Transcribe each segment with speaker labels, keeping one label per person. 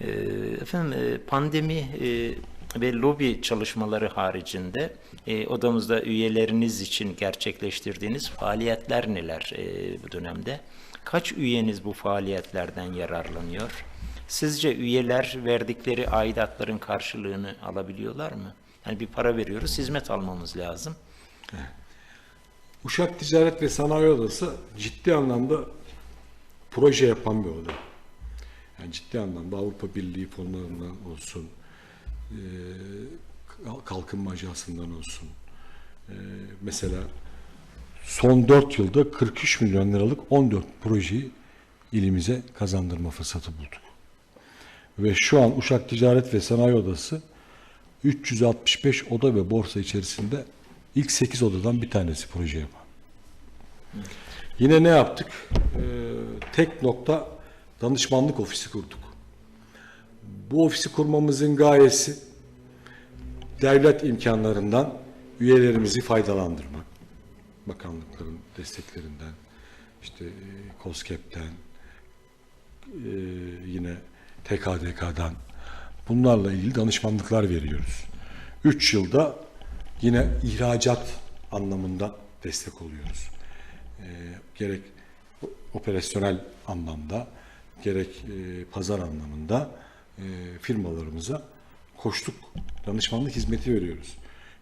Speaker 1: Ee, Efendim e, pandemi e, ve lobi çalışmaları haricinde e, odamızda üyeleriniz için gerçekleştirdiğiniz faaliyetler neler bu dönemde? Kaç üyeniz bu faaliyetlerden yararlanıyor? Sizce üyeler verdikleri aidatların karşılığını alabiliyorlar mı? Yani bir para veriyoruz, hizmet almamız lazım.
Speaker 2: Uşak Ticaret ve Sanayi Odası ciddi anlamda proje yapan bir oda. Yani ciddi anlamda Avrupa Birliği fonlarından olsun, eee, Kalkınma Ajansı'ndan olsun. Eee, mesela son 4 yılda 43 milyon liralık 14 projeyi ilimize kazandırma fırsatı bulduk. Ve şu an Uşak Ticaret ve Sanayi Odası 365 oda ve borsa içerisinde ilk 8 odadan bir tanesi proje yapan. Yine ne yaptık? Ee, tek nokta danışmanlık ofisi kurduk. Bu ofisi kurmamızın gayesi devlet imkanlarından üyelerimizi faydalandırmak. Bakanlıkların desteklerinden, işte e, KOSGEB'den, e, yine TKDK'dan bunlarla ilgili danışmanlıklar veriyoruz. 3 yılda yine ihracat anlamında destek oluyoruz. Ee, gerek operasyonel anlamda gerek e, pazar anlamında e, firmalarımıza koştuk danışmanlık hizmeti veriyoruz.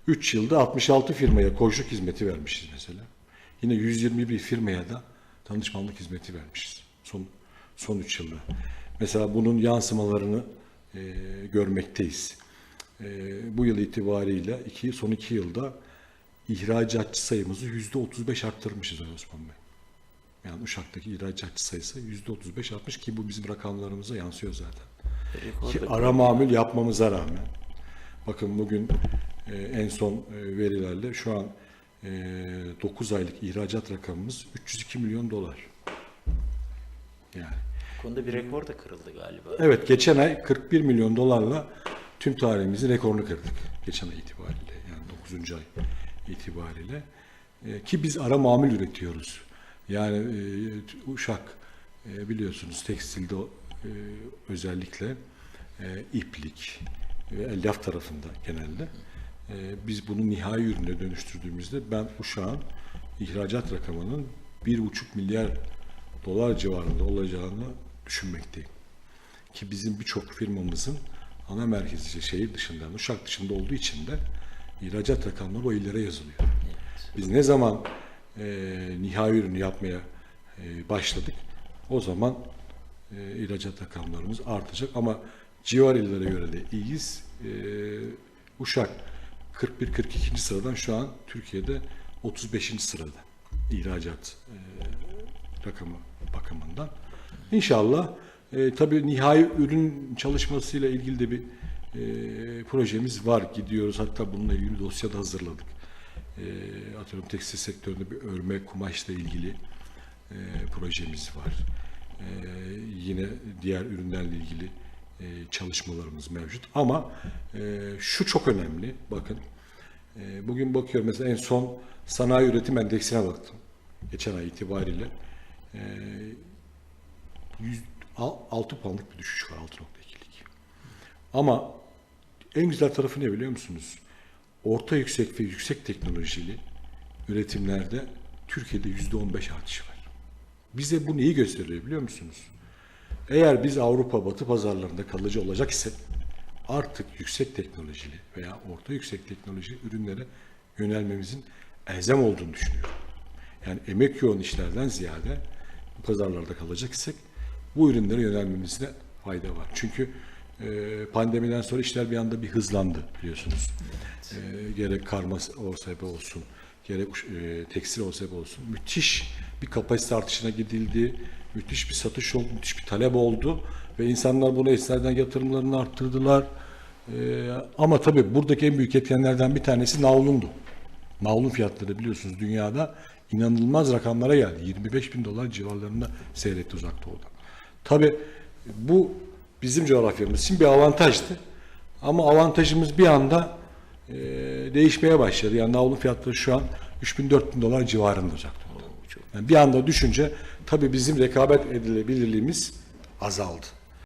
Speaker 2: 3 yılda 66 firmaya koştuk hizmeti vermişiz mesela. Yine 121 firmaya da danışmanlık hizmeti vermişiz son son 3 yılda. Mesela bunun yansımalarını e, görmekteyiz. E, bu yıl itibariyle iki, son iki yılda ihracatçı sayımızı yüzde 35 arttırmışız Ali Osman Bey. Yani Uşak'taki ihracatçı sayısı yüzde 35 artmış ki bu bizim rakamlarımıza yansıyor zaten. Ki ara mamül yapmamıza rağmen. Bakın bugün e, en son e, verilerle şu an e, 9 aylık ihracat rakamımız 302 milyon dolar. Yani.
Speaker 1: Bu konuda bir rekor da kırıldı galiba.
Speaker 2: Evet geçen ay 41 milyon dolarla tüm tarihimizin rekorunu kırdık. Geçen ay itibariyle yani 9. ay itibariyle. Ee, ki biz ara mamul üretiyoruz. Yani e, Uşak e, biliyorsunuz tekstilde e, özellikle e, iplik ve elyaf tarafında genelde. E, biz bunu nihai ürüne dönüştürdüğümüzde ben Uşak'ın ihracat rakamının 1,5 milyar dolar civarında olacağını düşünmekteyim. Ki bizim birçok firmamızın ana merkezi şehir dışında, Uşak dışında olduğu için de ihracat rakamları o illere yazılıyor. Biz ne zaman e, nihai ürünü yapmaya e, başladık, o zaman e, ihracat rakamlarımız artacak ama civar illere göre de iyiyiz. E, Uşak 41-42. sıradan şu an Türkiye'de 35. sırada ihracat e, rakamı bakımından. İnşallah e, tabii nihai ürün çalışmasıyla ilgili de bir e, projemiz var. Gidiyoruz hatta bununla ilgili dosya hazırladık. E, atıyorum tekstil sektöründe bir örme kumaşla ilgili e, projemiz var. E, yine diğer ürünlerle ilgili e, çalışmalarımız mevcut. Ama e, şu çok önemli. Bakın e, bugün bakıyorum mesela en son sanayi üretim endeksine baktım. Geçen ay itibariyle. E, 6 puanlık bir düşüş var 6.2'lik. Ama en güzel tarafı ne biliyor musunuz? Orta yüksek ve yüksek teknolojili üretimlerde Türkiye'de %15 artış var. Bize bu neyi gösteriyor biliyor musunuz? Eğer biz Avrupa Batı pazarlarında kalıcı olacak ise artık yüksek teknolojili veya orta yüksek teknoloji ürünlere yönelmemizin elzem olduğunu düşünüyorum. Yani emek yoğun işlerden ziyade pazarlarda kalacak isek bu ürünlere yönelmemizde fayda var. Çünkü pandemiden sonra işler bir anda bir hızlandı biliyorsunuz. E, gerek karma OSB olsun, gerek e, tekstil OSB olsun. Müthiş bir kapasite artışına gidildi. Müthiş bir satış oldu, müthiş bir talep oldu. Ve insanlar buna esneden yatırımlarını arttırdılar. E, ama tabii buradaki en büyük etkenlerden bir tanesi navlundu. Navlun fiyatları biliyorsunuz dünyada inanılmaz rakamlara geldi. 25 bin dolar civarlarında seyretti uzak doğuda. Tabi bu bizim coğrafyamız için bir avantajdı. Ama avantajımız bir anda e, değişmeye başladı. Yani navlun fiyatları şu an 3000-4000 dolar civarında doğuda. Yani bir anda düşünce tabi bizim rekabet edilebilirliğimiz azaldı.